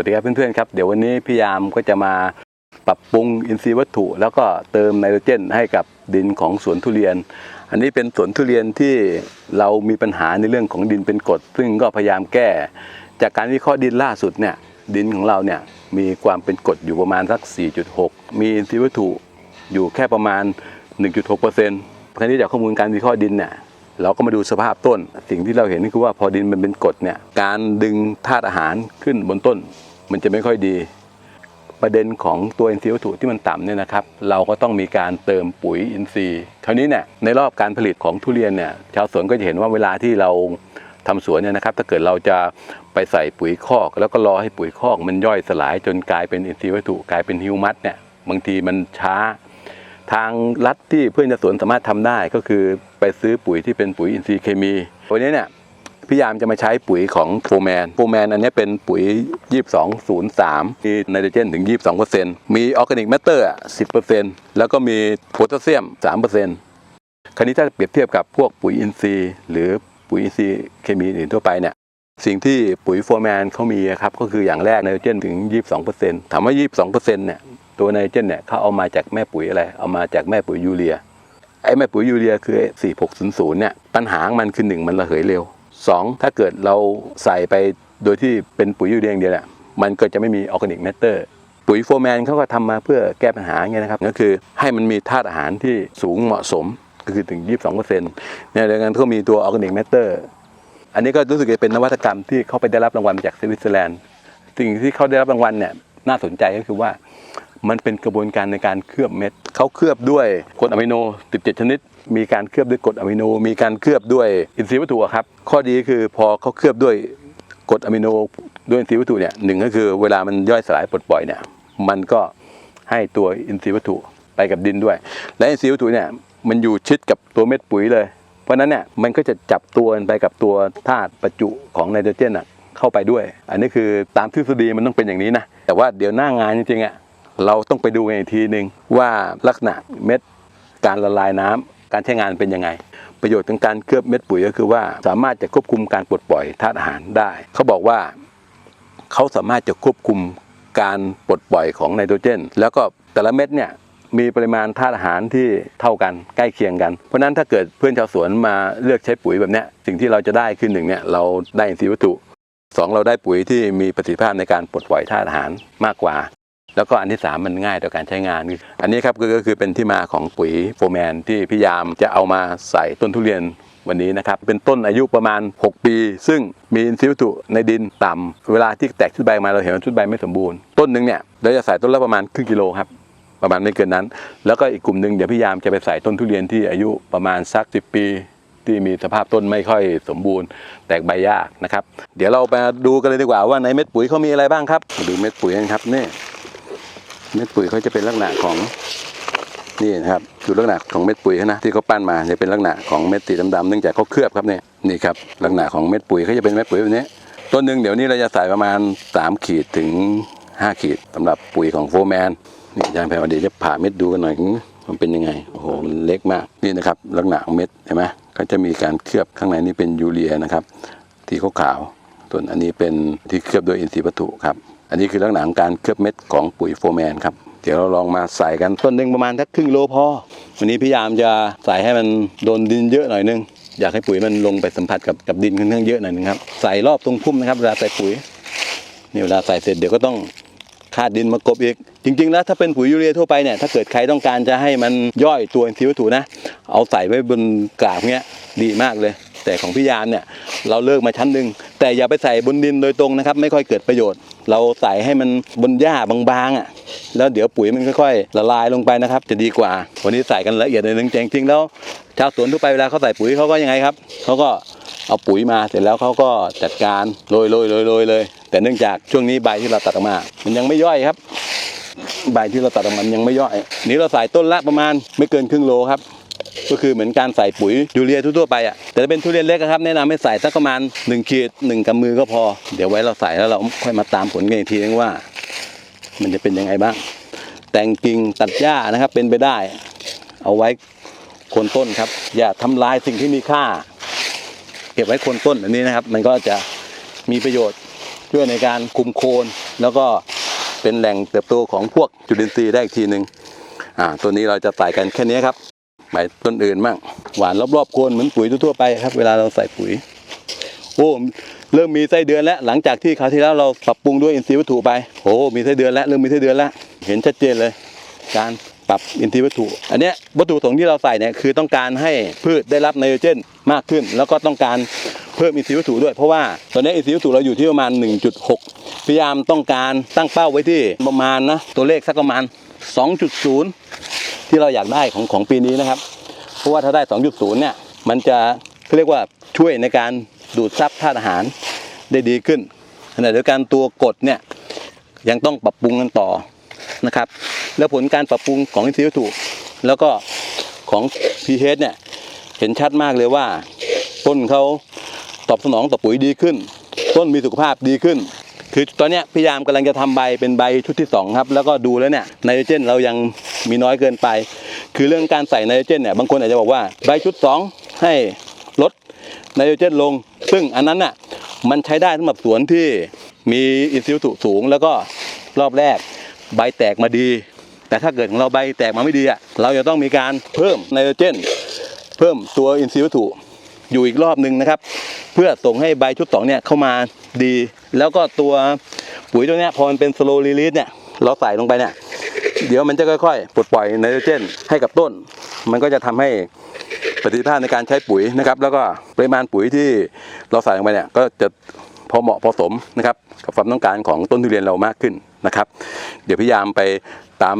วัสดีครับเพื่อนๆครับเดี๋ยววันนี้พี่ยามก็จะมาปรับปรุงอินทรีย์วัตถุ แล้วก็เติมไนโตรเจนให้กับดินของสวนทุเรียน อันนี้เป็นสวนทุเรียนที่เรามีปัญหาในเรื่องของดินเป็นกรดซึ่งก็พยายามแก้ จากการวิเคราะห์ดินล่าสุดเนี่ยดินของเราเนี่ยมีความเป็นกรดอยู่ประมาณสัก 4.6 มีอินทรีย์วัตถุอยู่แค่ประมาณ 1.6%คราวนี้จากข้อมูลการวิเคราะห์ดินเนี่ยเราก็มาดูสภาพต้น สิ่งที่เราเห็นคือว่าพอดินมันเป็นกรดเนี่ยการดึงธาตุอาหารขึ้นบนต้น มันจะไม่ค่อยดี ประเด็นของตัวอินทรีย์วัตถุที่มันต่ำเนี่ยนะครับ เราก็ต้องมีการเติมปุ๋ยอินทรีย์คราวนี้เนี่ยในรอบการผลิตของทุเรียนเนี่ยชาวสวนก็จะเห็นว่าเวลาที่เราทำสวนเนี่ยนะครับ ถ้าเกิดเราจะไปใส่ปุ๋ยคอก แล้วก็รอให้ปุ๋ยคอกมันย่อยสลายจนกลายเป็นอินทรีย์วัตถุกลายเป็นฮิวมัสเนี่ยบางทีมันช้า ทางรัฐที่เพื่อนชาวสวนสามารถทำได้ก็คือไปซื้อปุ๋ยที่เป็นปุ๋ยอินทรีย์เคมีวันนี้เนี่ย พี่ยามจะมาใช้ปุ๋ยของโฟแมนโฟแมนอันนี้เป็นปุ๋ย 2203 มีไนโตรเจนถึง 22%มีออร์แกนิกแมตเตอร์ 10%แล้วก็มีโพแทสเซียม 3%คราวนี้ถ้าเปรียบเทียบกับพวกปุ๋ยอินทรีย์ หรือปุ๋ยอินทรีย์เคมีอื่นทั่วไปเนี่ยสิ่งที่ปุ๋ยโฟแมนเขามีครับก็คืออย่างแรกไนโตรเจนถึง 22%ถามว่า 22%เนี่ยตัวไนโตรเจนเนี่ยเขาเอามาจากแม่ปุ๋ยอะไร เอามาจากแม่ปุ๋ยยูเรียไอ้แม่ปุ๋ยยูเรีย คือ 4600เนี่ยปัญหามันคือ1มันระเหยเร็ว 2 ถ้าเกิดเราใส่ไปโดยที่เป็นปุ๋ยยูเรียอย่างเดียวเนี่ยมันก็จะไม่มีออร์แกนิกแมตเตอร์ปุ๋ยโฟร์แมนเขาก็ทำมาเพื่อแก้ปัญหาไงนะครับก็คือให้มันมีธาตุอาหารที่สูงเหมาะสมก็คือถึง 22%เซ็นต์เนี่ยดังนั้นเขามีตัวออร์แกนิกแมตเตอร์อันนี้ก็รู้สึกจะเป็นนวัตกรรมที่เขาไปได้รับรางวัลจากสวิตเซอร์แลนด์สิ่งที่เขาได้รับรางวัลเนี่ยน่าสนใจก็คือว่ามันเป็นกระบวนการในการเคลือบเม็ดเขาเคลือบด้วยกรดอะมิโน 17 ชนิด มีการเคลือบด้วยกรดอะมิโน มีการเคลือบด้วยอินทรีย์วัตถุครับ ข้อดีคือพอเขาเคลือบด้วยกรดอะมิโนด้วยอินทรีย์วัตถุเนี่ยหนึ่งก็คือเวลามันย่อยสลายปลดปล่อยเนี่ยมันก็ให้ตัวอินทรีย์วัตถุไปกับดินด้วย และอินทรีย์วัตถุเนี่ยมันอยู่ชิดกับตัวเม็ดปุ๋ยเลย เพราะนั้นเนี่ยมันก็จะจับตัวไปกับตัวธาตุประจุของไนโตรเจนอะเข้าไปด้วย อันนี้คือตามทฤษฎีมันต้องเป็นอย่างนี้นะแต่ว่าเดี๋ยวหน้างานจริงๆอะเราต้องไปดูกันอีกทีหนึ่งว่าลักษณะเม็ดการละลายน้ำ การใช้งานเป็นยังไง ประโยชน์ของการเคลือบเม็ดปุ๋ยก็คือว่าสามารถจะควบคุมการปลดปล่อยธาตุอาหารได้ เขาบอกว่าเขาสามารถจะควบคุมการปลดปล่อยของไนโตรเจน แล้วก็แต่ละเม็ดเนี่ยมีปริมาณธาตุอาหารที่เท่ากันใกล้เคียงกัน เพราะนั้นถ้าเกิดเพื่อนชาวสวนมาเลือกใช้ปุ๋ยแบบนี้สิ่งที่เราจะได้คือหนึ่งเนี่ยเราได้อินทรีย์วัตถุสองเราได้ปุ๋ยที่มีประสิทธิภาพในการปลดปล่อยธาตุอาหารมากกว่า แล้วก็อันที่สามมันง่ายต่อการใช้งาน อันนี้ครับก็คือเป็นที่มาของปุ๋ยโฟร์แมนที่พยายามจะเอามาใส่ต้นทุเรียนวันนี้นะครับ เป็นต้นอายุประมาณ 6 ปี ซึ่งมีอินทรีย์วัตถุในดินต่ำเวลาที่แตกชุดใบมาเราเห็นว่าชุดใบไม่สมบูรณ์ต้นหนึ่งเนี่ยเราจะใส่ต้นละประมาณครึ่งกิโลครับประมาณไม่เกินนั้น แล้วก็อีกกลุ่มหนึ่งเดี๋ยวพยายามจะไปใส่ต้นทุเรียนที่อายุประมาณสักสิปีที่มีสภาพต้นไม่ค่อยสมบูรณ์ แตกใบยากนะครับ เดี๋ยวเราไปดูกันเลยดีกว่าว่าในเม็ดปุ๋ยเขามีอะไรบ้างครับ ดูเม็ดปุ๋ยกันครับนี่ เม็ดปุ๋ยเขาจะเป็นลักษณะของนี่นะครับคือลักษณะของเม็ดปุ๋ยนะที่เขาปั้นมาจะเป็นลักษณะของเม็ดสีดำๆเนื่องจากเขาเคลือบครับเนี่ยนี่ครับลักษณะของเม็ดปุ๋ยเขาจะเป็นเม็ดปุ๋ยแบบนี้ต้นหนึ่งเดี๋ยวนี้เราจะใส่ประมาณ 3 ขีดถึง 5 ขีดสำหรับปุ๋ยของโฟร์แมนนี่อาจารย์แพรวดีจะผ่าเม็ดดูกันหน่อยมันเป็นยังไงโอ้โหมันเล็กมากนี่นะครับลักษณะของเม็ดเห็นไหมเขาจะมีการเคลือบข้างในนี่เป็นยูเรียนะครับสีขาวๆส่วนอันนี้เป็นที่เคลือบโดยอินทรีย์วัตถุครับ อันนี้คือลักษณะของการเคลือบเม็ดของปุ๋ยโฟร์แมนครับเดี๋ยวเราลองมาใส่กันต้นหนึ่งประมาณสักครึ่งโลพอ วันนี้พยายามจะใส่ให้มันโดนดินเยอะหน่อยนึง อยากให้ปุ๋ยมันลงไปสัมผัสกับกับดินค่อนข้างเยอะหน่อยนึงครับ ใส่รอบตรงพุ่มนะครับเวลาใส่ปุ๋ยนี่เวลาใส่เสร็จเดี๋ยวก็ต้องคาดดินมากบอีก จริง ๆ แล้วถ้าเป็นปุ๋ยยูเรียทั่วไปเนี่ยถ้าเกิดใครต้องการจะให้มันย่อยตัวอินทรีย์วัตถุนะ เอาใส่ไว้บนกราบเงี้ยดีมากเลย แต่ของพี่ยามเนี่ยเราเลิกมาชั้นหนึ่ง แต่อย่าไปใส่บนดินโดยตรงนะครับ ไม่ค่อยเกิดประโยชน์ เราใส่ให้มันบนหญ้าบางๆอะแล้วเดี๋ยวปุ๋ยมันค่อยๆละลายลงไปนะครับ จะดีกว่า วันนี้ใส่กันละเอียดเลยนึงจริงๆแล้วชาวสวนทั่วไปเวลาเขาใส่ปุ๋ยเขาก็ยังไงครับเขาก็เอาปุ๋ยมาเสร็จแล้วเขาก็จัดการโรยโรยโรยโรยเลย แต่เนื่องจากช่วงนี้ใบที่เราตัดออกมา มันยังไม่ย่อยครับ ใบที่เราตัดออกมามันยังไม่ย่อย นี่เราใส่ต้นละประมาณไม่เกินครึ่งโลครับ ก็คือเหมือนการใส่ปุ๋ยยูเรียทั่วๆไปอะแต่ถ้าเป็นทุเรียนเล็กครับแนะนำให้ใส่สักประมาณ1ขีด1กำมือก็พอ เดี๋ยวไว้เราใส่แล้วเราค่อยมาตามผลกันอีกทีนึงว่า มันจะเป็นยังไงบ้าง แต่งกิ่งตัดหญ้านะครับเป็นไปได้ เอาไว้โคนต้นครับ อย่าทำลายสิ่งที่มีค่า เก็บไว้โคนต้นแบบนี้นะครับ มันก็จะมีประโยชน์ช่วยในการคุมโคนแล้วก็เป็นแหล่งเติบโตของพวกจุลินทรีย์ได้อีกทีหนึ่งอ่าตัวนี้เราจะใส่กันแค่นี้ครับ ไปต้นอื่นมั่งหวานรอบๆโคนเหมือนปุ๋ยทั่วไปครับ เวลาเราใส่ปุ๋ย โอ้เริ่มมีไส้เดือนแล้วหลังจากที่คราวที่แล้วเราปรับปรุงด้วยอินทรีย์วัตถุไปโอ้มีไส้เดือนแล้วเริ่มมีไส้เดือนแล้วเห็นชัดเจนเลย การปรับอินทรีย์วัตถุ อันนี้วัตถุประสงค์ที่เราใส่เนี่ยคือต้องการให้พืชได้รับไนโตรเจนมากขึ้น แล้วก็ต้องการเพิ่มอินทรีย์วัตถุด้วยเพราะว่าตอนนี้อินทรีย์วัตถุเราอยู่ที่ประมาณ 1.6 พยายามต้องการตั้งเป้าไว้ที่ประมาณนะตัวเลขสักประมาณ 2.0 ที่เราอยากได้ของของปีนี้นะครับ เพราะว่าถ้าได้ 2.0 เนี่ย มันจะเขาเรียกว่าช่วยในการดูดซับธาตุอาหารได้ดีขึ้นขณะเดียวกันตัวกดเนี่ยยังต้องปรับปรุงกันต่อนะครับ แล้วผลการปรับปรุงของอินทรีย์วัตถุ แล้วก็ของ pH เนี่ยเห็นชัดมากเลยว่า ต้นเขาตอบสนองต่อปุ๋ยดีขึ้น ต้นมีสุขภาพดีขึ้น คือตอนนี้พยายามกำลังจะทำใบเป็นใบชุดที่สองครับ แล้วก็ดูแล้วเนี่ยไนโตรเจนเรายัง มีน้อยเกินไป คือเรื่องการใส่ไนโตรเจนเนี่ยบางคนอาจจะบอกว่าใบชุดสองให้ลดไนโตรเจนลง ซึ่งอันนั้นน่ะมันใช้ได้สำหรับสวนที่มีอินทรีย์วัตถุสูง แล้วก็รอบแรกใบแตกมาดี แต่ถ้าเกิดของเราใบแตกมาไม่ดีอะเราจะต้องมีการเพิ่มไนโตรเจน เพิ่มตัวอินทรีย์วัตถุอยู่อีกรอบหนึ่งนะครับ เพื่อส่งให้ใบชุดสองเนี่ยเข้ามาดี แล้วก็ตัวปุ๋ยตัวเนี้ยพอมันเป็นสโลลีลิสเนี่ยเราใส่ลงไปเนี่ย เดี๋ยวมันจะค่อยๆปลดปล่อยไนโตรเจนให้กับต้น มันก็จะทำให้ประสิทธิภาพในการใช้ปุ๋ยนะครับ แล้วก็ปริมาณปุ๋ยที่เราใส่ลงไปเนี่ยก็จะพอเหมาะพอสมนะครับกับความต้องการของต้นทุเรียนเรามากขึ้นนะครับ เดี๋ยวพยายามไปตาม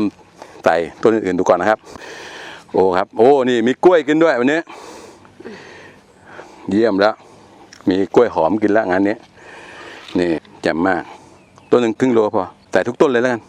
ใส่ต้นอื่นๆดูก่อนนะครับ โอ้ครับ โอ้นี่มีกล้วยกินด้วยวันนี้ เยี่ยมแล้ว มีกล้วยหอมกินแล้วงานนี้นี่แจ่มมากต้นหนึ่งครึ่งโลพอใส่ทุกต้นเลยแล้วกัน